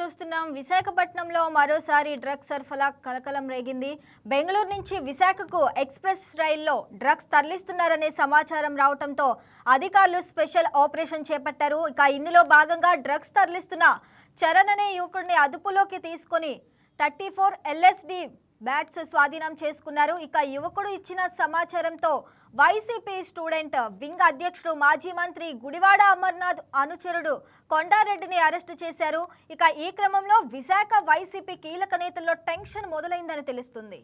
చూస్తున్నాం. విశాఖపట్నంలో మరోసారి డ్రగ్స్ సరఫరా కలకలం రేగింది. బెంగళూరు నుంచి విశాఖకు ఎక్స్ప్రెస్ రైల్లో డ్రగ్స్ తరలిస్తున్నారనే సమాచారం రావడంతో అధికారులు స్పెషల్ ఆపరేషన్ చేపట్టారు. ఇక ఇందులో భాగంగా డ్రగ్స్ తరలిస్తున్న చరణ్ అనే యువకుడిని అదుపులోకి తీసుకొని థర్టీ ఫోర్ ఎల్ఎస్డి బ్యాట్స్ స్వాధీనం చేసుకున్నారు. ఇక యువకుడు ఇచ్చిన సమాచారంతో వైసీపీ స్టూడెంట్ వింగ్ అధ్యక్షుడు మాజీ మంత్రి గుడివాడ అమర్నాథ్ అనుచరుడు కొండారెడ్డిని అరెస్టు చేశారు. ఇక ఈ క్రమంలో విశాఖ వైసీపీ కీలక నేతల్లో టెన్షన్ మొదలైందని తెలుస్తుంది.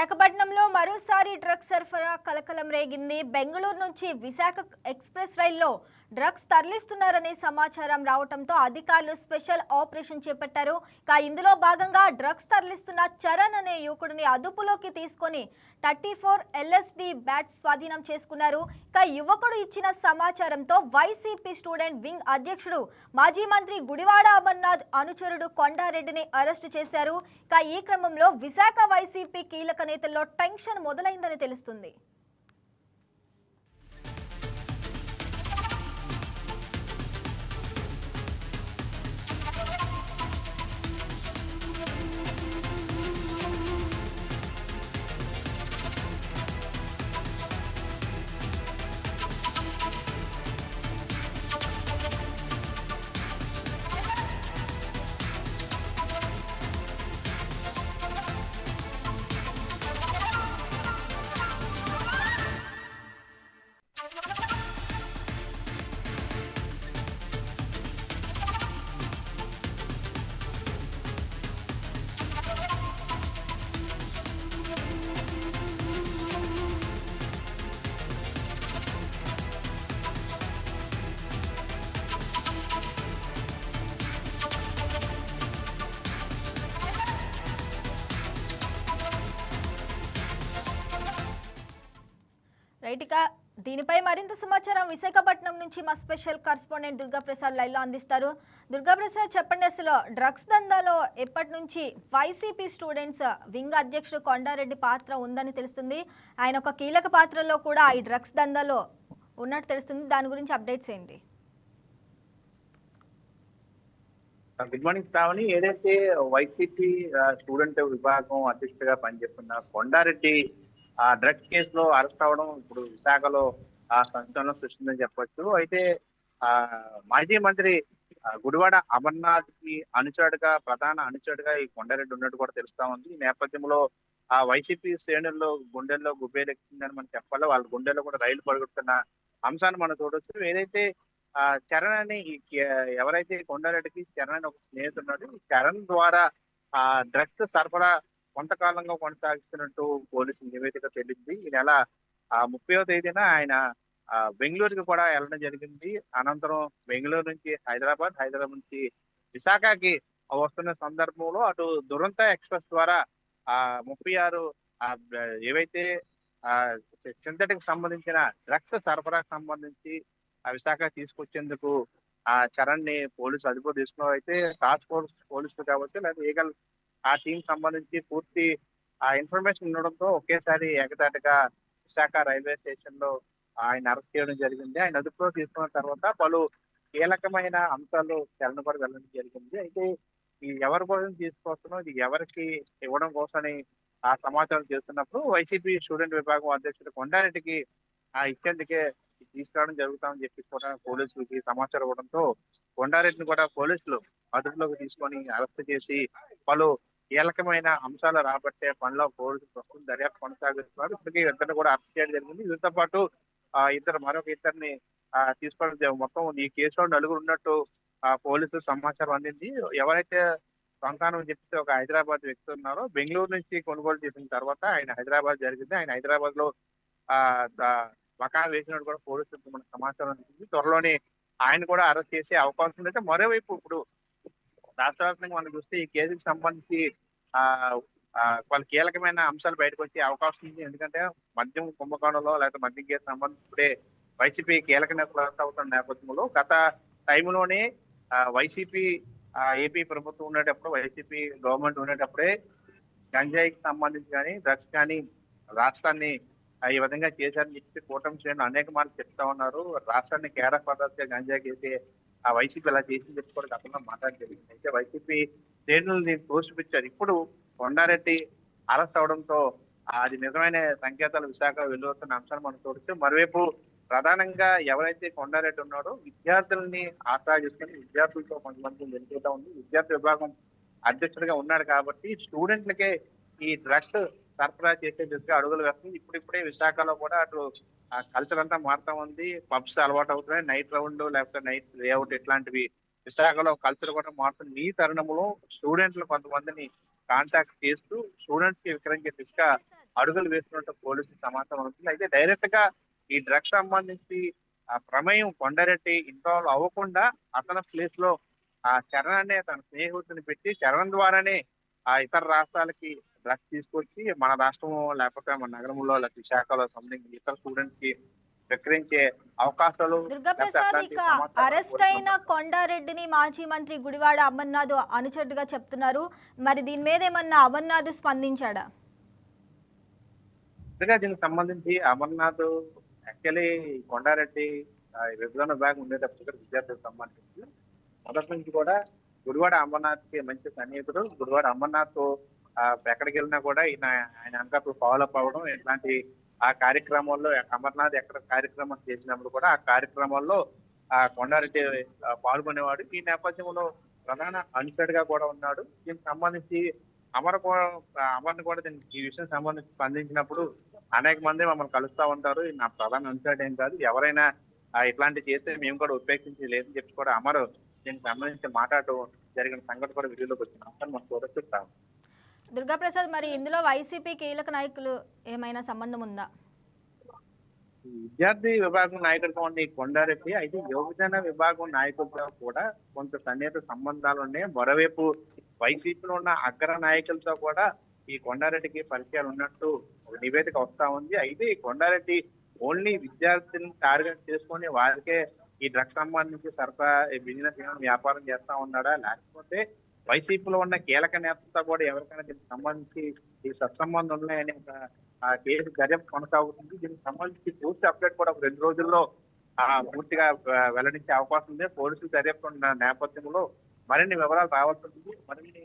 విశాఖపట్నం మరోసారి డ్రగ్స్ సరఫరా కలకలం రేగింది. బెంగళూరు నుంచి విశాఖ ఎక్స్ప్రెస్ రైల్లో డ్రగ్స్ తరలిస్తున్నారనే సమాచారం రావడంతో అధికారులు స్పెషల్ ఆపరేషన్ చేపట్టారు. ఇక ఇందులో భాగంగా డ్రగ్స్ తరలిస్తున్న చరణ్ అనే యువకుడిని అదుపులోకి తీసుకొని థర్టీ ఫోర్ ఎల్ఎస్డి బ్యాట్స్ స్వాధీనం చేసుకున్నారు. ఇక యువకుడు ఇచ్చిన సమాచారంతో వైసీపీ స్టూడెంట్ వింగ్ అధ్యక్షుడు మాజీ మంత్రి గుడివాడ అమర్నాథ్ అనుచరుడు కొండారెడ్డిని అరెస్టు చేశారు. ఇక ఈ క్రమంలో విశాఖ వైసీపీ కీలక నేతల్లో టెన్షన్ మొదలైందని తెలుస్తుంది. రైట్ దీనిపై మరింత సమాచారం విశాఖపట్నం నుంచి మా స్పెషల్ కరస్పాండెంట్ దుర్గాప్రసాద్ లైవ్లో అందిస్తారు. దుర్గాప్రసాద్ చెప్పండి అసలు డ్రగ్స్ దందాలో ఎప్పటి నుంచి వైసీపీ స్టూడెంట్స్ వింగ్ అధ్యక్షుడు కొండారెడ్డి పాత్ర ఉందని తెలుస్తుంది. ఆయన ఒక కీలక పాత్రలో కూడా ఈ డ్రగ్స్ దందాలో ఉన్నట్టు తెలుస్తుంది. దాని గురించి అప్డేట్స్ ఏంటి? Good morning Sravani. ఏదైతే వైసీపీ స్టూడెంట్ విభాగం అధ్యక్షుడిగా పనిచేస్తున్న కొండారెడ్డి ఆ డ్రగ్స్ కేసులో అరెస్ట్ అవడం ఇప్పుడు విశాఖలో ఆ సంచలనం సృష్టిందని చెప్పొచ్చు. అయితే ఆ మాజీ మంత్రి గుడివాడ అమర్నాథ్కి అనుచరుడుగా ప్రధాన అనుచరుడుగా ఈ కొండారెడ్డి ఉన్నట్టు కూడా తెలుస్తా ఉంది. ఈ నేపథ్యంలో ఆ వైసీపీ శ్రేణుల్లో గుండెల్లో గుబ్బేలెక్కిందని మనం చెప్పాలి? వాళ్ళ గుండెల్లో కూడా రైలు పడుగుతున్న అంశాన్ని మనం చూడొచ్చు. ఏదైతే ఆ చరణ్ అని ఎవరైతే కొండారెడ్డికి చరణ్ అని ఒక స్నేహితుడు ఉన్నాడు చరణ్ ద్వారా ఆ డ్రగ్స్ సరఫరా కొంతకాలంగా కొనసాగిస్తున్నట్టు పోలీసు నివేదిక తెలిసింది ఈ నెల ఆ ముప్పైవ తేదీన ఆయన బెంగళూరుకి కూడా వెళ్ళడం జరిగింది. అనంతరం బెంగళూరు నుంచి హైదరాబాద్ హైదరాబాద్ నుంచి విశాఖకి వస్తున్న సందర్భంలో అటు దురంత ఎక్స్ప్రెస్ ద్వారా ఆ ముప్పై ఆరు ఏవైతే ఆ సింథటిక్ సంబంధించిన డ్రగ్స్ సరఫరాకు సంబంధించి ఆ విశాఖ తీసుకొచ్చేందుకు ఆ చరణ్ని పోలీసు అదుపు తీసుకున్న అయితే టాస్క్ ఫోర్స్ పోలీసులు కావచ్చు లేదా ఈగల్ ఆ టీం సంబంధించి పూర్తి ఆ ఇన్ఫర్మేషన్ ఉండడంతో ఒకేసారి ఏకదాటిగా విశాఖ రైల్వే స్టేషన్లో ఆయన అరెస్ట్ చేయడం జరిగింది. ఆయన అదుపులో తీసుకున్న తర్వాత పలు కీలకమైన అంశాలు చలన కూడా వెళ్ళడం జరిగింది. అయితే ఈ ఎవరి కోసం తీసుకొస్తున్నాం ఇది ఎవరికి ఇవ్వడం కోసమని ఆ సమాచారం చేస్తున్నప్పుడు వైసీపీ స్టూడెంట్ విభాగం అధ్యక్షుడు కొండారెడ్డికి ఆ ఇచ్చేందుకే తీసుకురావడం జరుగుతామని చెప్పి కూడా పోలీసులకి సమాచారం ఇవ్వడంతో కొండారెడ్డిని కూడా పోలీసులు అదుపులోకి తీసుకొని అరెస్ట్ చేసి పలు కీలకమైన అంశాలు రాబట్టే పనిలో పోలీసులు ప్రస్తుతం దర్యాప్తు కొనసాగిస్తున్నారు. ఇప్పటికీ ఇద్దరిని కూడా అరెస్ట్ చేయడం జరిగింది. వీరితో పాటు ఆ ఇద్దరు మరొక ఇద్దరిని తీసుకోవడం మొత్తం ఈ కేసులో నలుగురు ఉన్నట్టు ఆ పోలీసులు సమాచారం అందింది. ఎవరైతే సంతానం చెప్పేసి ఒక హైదరాబాద్ వ్యక్తి ఉన్నారో బెంగళూరు నుంచి కొనుగోలు చేసిన తర్వాత ఆయన హైదరాబాద్ జరిగింది. ఆయన హైదరాబాద్లో ఆ ద- మకా వేసినట్టు కూడా పోలీసులకు మనకు సమాచారం అందింది. త్వరలోనే ఆయన కూడా అరెస్ట్ చేసే అవకాశం ఉందంటే అయితే మరోవైపు ఇప్పుడు రాష్ట్ర మనం చూస్తే ఈ కేసుకి సంబంధించి ఆ వాళ్ళ కీలకమైన అంశాలు బయటకు వచ్చే అవకాశం ఉంది. ఎందుకంటే మద్యం కుంభకోణంలో లేకపోతే మద్యం కేసు సంబంధించి ఇప్పుడే వైసీపీ కీలక నేతలు అరెస్ట్ అవుతున్న నేపథ్యంలో గత టైంలోనే వైసీపీ ఏపీ ప్రభుత్వం ఉండేటప్పుడు వైసీపీ గవర్నమెంట్ ఉండేటప్పుడే గంజాయికి సంబంధించి కానీ డ్రగ్స్ కానీ రాష్ట్రాన్ని ఈ విధంగా చేశారని చెప్పి కూటమి శ్రేణులు అనేక మంది చెప్తా ఉన్నారు. రాష్ట్రాన్ని కేరళ పద్ధతిగా గంజాయి చేసి ఆ వైసీపీ అలా చేసింది చెప్పి కూడా గతంలో మాట్లాడి జరిగింది. అయితే వైసీపీ శ్రేణులు దీన్ని తోసిపుచ్చారు ఇప్పుడు కొండారెడ్డి అరెస్ట్ అవడంతో అది నిజమైన సంకేతాలు విశాఖ వెలువడుతున్న అంశాన్ని మనం చూడొచ్చు. మరోవైపు ప్రధానంగా ఎవరైతే కొండారెడ్డి ఉన్నాడో విద్యార్థులని ఆసరా చేసుకుని విద్యార్థులతో కొంతమంది వెళ్తూ ఉంది. విద్యార్థి విభాగం అధ్యక్షుడిగా ఉన్నాడు కాబట్టి స్టూడెంట్లకే ఈ డ్రగ్స్ సరఫరా చేసే దిశగా అడుగులు వేస్తుంది. ఇప్పుడిప్పుడే విశాఖలో కూడా అటు ఆ కల్చర్ అంతా మారుతా ఉంది. పబ్స్ అలవాటు అవుతున్నాయి. నైట్ రౌండ్ లేకపోతే నైట్ లేఅవుట్ ఇట్లాంటివి. విశాఖలో కల్చర్ కూడా మారుతుంది. ఈ తరుణంలో స్టూడెంట్లు కొంతమందిని కాంటాక్ట్ చేస్తూ స్టూడెంట్స్కి విక్రయించే దిశగా అడుగులు వేస్తున్నట్టు పోలీసులు సమాచారం ఉంటుంది అయితే డైరెక్ట్గా ఈ డ్రగ్స్ సంబంధించి ఆ ప్రమేయం కొండరెట్టి ఇన్వాల్వ్ అవ్వకుండా అతని ప్లేస్లో ఆ చరణ్ అనే తన స్నేహితుని పెట్టి చరణ్ ద్వారానే ఆ ఇతర రాష్ట్రాలకి డ్రగ్స్ తీసుకొచ్చి మన రాష్ట్రం లేకపోతే మన నగరంలో లేకపోతే విశాఖలో సంబంధించి ఇతర స్టూడెంట్స్కి విక్రయించే అవకాశాలు అరెస్ట్ అయిన కొండారెడ్డిని మాజీ మంత్రి గుడివాడ అమర్నాథ్ అనుచరుడుగా చెప్తున్నారు. మరి దీని మీద ఏమన్నా అమర్నాథ్ స్పందించాడా? దీనికి సంబంధించి అమర్నాథ్ యాక్చువల్లీ కొండారెడ్డి విభజన విభాగం ఉండేటప్పుడు విద్యార్థులకు సంబంధించి మొదటి నుంచి కూడా గుడివాడ అమర్నాథ్కి మంచి సన్నిహితుడు. గుడివాడ అమర్నాథ్ ఎక్కడికి వెళ్ళినా కూడా ఈయన ఆయన వెనక ఫాలో అప్ అవ్వడం ఇట్లాంటి ఆ కార్యక్రమాల్లో అమర్నాథ్ ఎక్కడ కార్యక్రమం చేసినప్పుడు కూడా ఆ కార్యక్రమాల్లో ఆ కొండారెడ్డి పాల్గొనేవాడు. ఈ నేపథ్యంలో ప్రధాన అనుచరుడిగా కూడా ఉన్నాడు. దీనికి సంబంధించి అమర్ అమర్ని కూడా దీనికి ఈ విషయం సంబంధించి స్పందించినప్పుడు అనేక మంది మమ్మల్ని కలుస్తా ఉంటారు. నా ప్రధాన అనుచరుడు ఏం కాదు. ఎవరైనా ఇట్లాంటి చేస్తే మేము కూడా ఉపేక్షించి లేదని చెప్పి కూడా అమరు దీనికి సంబంధించి మాట్లాడటం జరిగిన సంఘటన కూడా వీడియోలోకి వచ్చిన అంశాన్ని మనం చూడొచ్చు దుర్గాప్రసాద్ మరి ఇందులో వైసీపీ కీలక నాయకులు ఏమైనా సంబంధం ఉందా? విద్యార్థి విభాగం నాయకుడితో కొండారెడ్డి. అయితే యువజన విభాగం నాయకులతో కూడా కొంత సన్నిహిత సంబంధాలు ఉన్నాయి. మరోవైపు వైసీపీలో ఉన్న అగ్ర నాయకులతో కూడా ఈ కొండారెడ్డికి పరిచయాలు ఉన్నట్టు నివేదిక వస్తా ఉంది. అయితే ఈ కొండారెడ్డి ఓన్లీ విద్యార్థిని టార్గెట్ చేసుకొని వారికే ఈ డ్రగ్స్ సంబంధించి సరఫరా బిజినెస్ వ్యాపారం చేస్తా ఉన్నాడా? లేకపోతే వైసీపీలో ఉన్న కీలక నేతలతో కూడా ఎవరికైనా దీనికి సంబంధించి ఈ సత్సంబంధం ఉన్నాయని ఒక కేసు దర్యాప్తు కొనసాగుతుంది. దీనికి సంబంధించి పూర్తి అప్డేట్ కూడా ఒక రెండు రోజుల్లో ఆ పూర్తిగా వెల్లడించే అవకాశం ఉంది. పోలీసులు దర్యాప్తు ఉన్న నేపథ్యంలో మరిన్ని వివరాలు రావాల్సి ఉంటుంది. మరిన్ని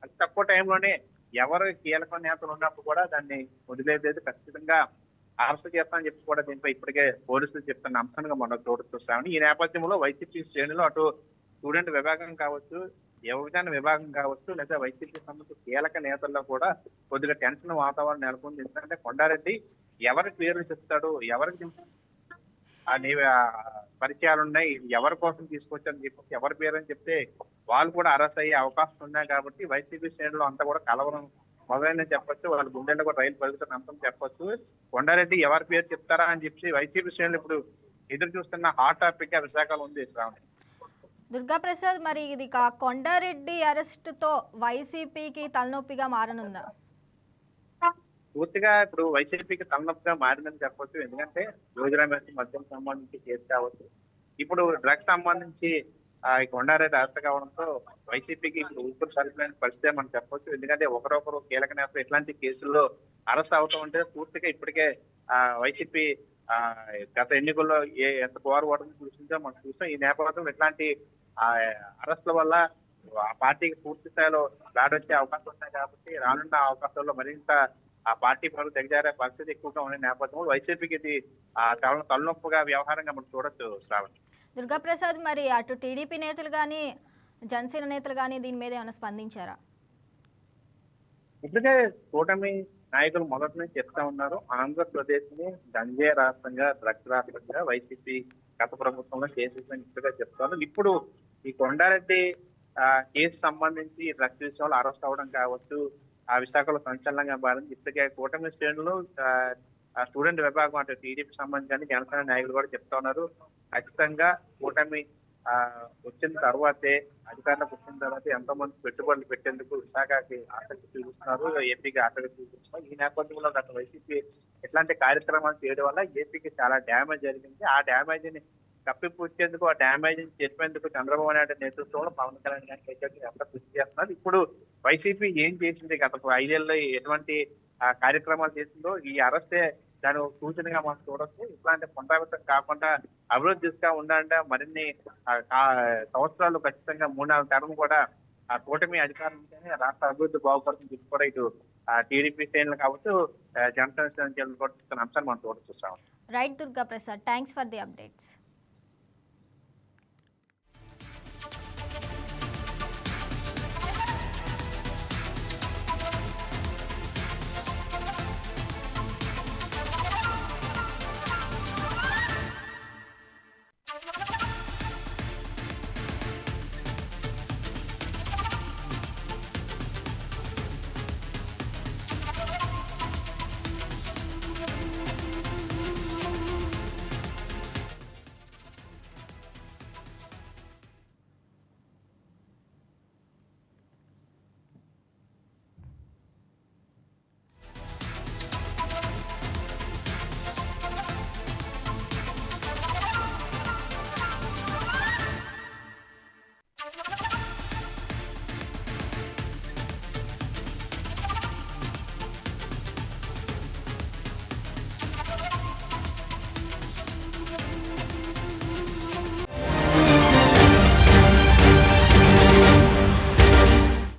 అతి తక్కువ టైంలోనే ఎవరు కీలక నేతలు ఉన్నప్పుడు కూడా దాన్ని వదిలేదేది ఖచ్చితంగా అరెస్ట్ చేస్తామని చెప్పి కూడా దీనిపై ఇప్పటికే పోలీసులు చెప్తున్న అంశంగా మనం చూడొచ్చు ఈ నేపథ్యంలో వైసీపీ శ్రేణులు అటు స్టూడెంట్ విభాగం కావచ్చు యువజన విభాగం కావచ్చు లేదా వైసీపీ సంబంధించిన కీలక నేతల్లో కూడా కొద్దిగా టెన్షన్ వాతావరణం నెలకొంది. ఎందుకంటే కొండారెడ్డి ఎవరి పేర్లు చెప్తాడు ఎవరికి పరిచయాలు ఉన్నాయి. ఎవరి కోసం తీసుకొచ్చారని చెప్పి ఎవరి పేరు అని చెప్తే వాళ్ళు కూడా అరెస్ట్ అయ్యే అవకాశం ఉన్నాయి కాబట్టి వైసీపీ శ్రేణులు అంతా కూడా కలవరం మొదలైందని చెప్పొచ్చు. వాళ్ళ గుండెల్లో కూడా రైలు పరుగుతున్న అంశం చెప్పొచ్చు. కొండారెడ్డి ఎవరి పేరు చెప్తారా అని చెప్పి వైసీపీ శ్రేణులు ఇప్పుడు ఎదురు చూస్తున్న హాట్ టాపిక్గా విశాఖలో ఉంది శ్రావణి. దుర్గాప్రసాద్ మరి ఇది కా- కొండారెడ్డి అరెస్టుతో వైసీపీకి తలనొప్పిగా మారనుందా? పూర్తిగా ఇప్పుడు వైసీపీకి తలనొప్పిగా మారిందని చెప్పొచ్చు. ఎందుకంటే యోజన మద్యం సంబంధించి కేసు కావచ్చు ఇప్పుడు డ్రగ్స్ సంబంధించి కొండారెడ్డి అరెస్ట్ కావడంతో వైసీపీకి ఇప్పుడు ఊపిరి సరిపోయిన పరిస్థితి మనం చెప్పొచ్చు. ఎందుకంటే ఒకరొకరు కీలక నేతలు ఇట్లాంటి కేసుల్లో అరెస్ట్ అవుతూ ఉంటే పూర్తిగా ఇప్పటికే ఆ వైసీపీ ఆ గత ఎన్నికల్లో ఏ ఎంత పోరు ఓటమి చూసిందో మనం చూస్తాం ఈ నేపథ్యంలో ఇట్లాంటి ఆ అరెస్ట్ల వల్ల ఆ పార్టీకి పూర్తి స్థాయిలో దాడి వచ్చే అవకాశం ఉన్నాయి కాబట్టి రానున్న అవకాశాల్లో మరింత ఆ పార్టీ పనులు దిగజారే పరిస్థితి ఎక్కువగా ఉన్న నేపథ్యంలో వైసీపీకి ఇది ఆ తల తలనొప్పుగా వ్యవహారంగా మనం చూడొచ్చు శ్రావణ్. దుర్గాప్రసాద్ మరి అటు టీడీపీ నేతలు కానీ జనసేన నేతలు కానీ దీని మీద ఏమైనా స్పందించారా? ఇప్పటికే కూటమి నాయకులు మొదటి నుంచి చెప్తా ఉన్నారు ఆంధ్రప్రదేశ్ని గంజే రాష్ట్రంగా డ్రగ్స్ రాష్ట్రంగా వైసీపీ గత ప్రభుత్వంలో కేసు ఇప్పటికే చెప్తాను ఇప్పుడు ఈ కొండారెడ్డి ఆ, కేసు సంబంధించి డ్రగ్స్ విషయంలో అరెస్ట్ అవ్వడం కావచ్చు ఆ విశాఖలో సంచలనంగా మారింది. ఇప్పటికే కూటమి శ్రేణులు స్టూడెంట్ విభాగం అంటే టీడీపీ సంబంధించి జనసేన నాయకులు కూడా చెప్తా ఉన్నారు. ఖచ్చితంగా కూటమి ఆ, వచ్చిన తర్వాతే అధికారంలోకి వచ్చిన తర్వాత ఎంతో మంది పెట్టుబడులు పెట్టేందుకు విశాఖకి ఆసక్తి చూపిస్తున్నారు ఏపీకి ఆసక్తి చూపిస్తున్నారు. ఈ నేపథ్యంలో గత వైసీపీ ఎట్లాంటి కార్యక్రమాలు చేయడం వల్ల ఏపీకి చాలా డ్యామేజ్ జరిగింది. ఆ డ్యామేజ్ని కప్పిపుచ్చేందుకు ఆ డ్యామేజ్ని చెప్పేందుకు చంద్రబాబు నాయుడు నేతృత్వంలో పవన్ కళ్యాణ్ గారికి ఎంత కృషి చేస్తున్నారు. ఇప్పుడు వైసీపీ ఏం చేసింది? గత ఐదేళ్ళలో ఎటువంటి ఆ, కార్యక్రమాలు చేసిందో? ఈ అరెస్టే దాని సూచనగా మనం చూడొచ్చు. ఇట్లాంటి పునరావృతం కాకుండా అభివృద్ధి దిశగా ఉండాలంటే మరిన్ని సంవత్సరాలు ఖచ్చితంగా మూడు నాలుగు టర్మ్ కూడా ఆ కూటమి అధికారం ఉంటేనే రాష్ట్ర అభివృద్ధి బాగుపడుతుంది కూడా ఇటు టీడీపీ శ్రేణులు కావచ్చు ఆ, జనసేన శ్రేణులు కూడా అంశాన్ని మనం చూడొచ్చు right Durga Prasad thanks for the updates.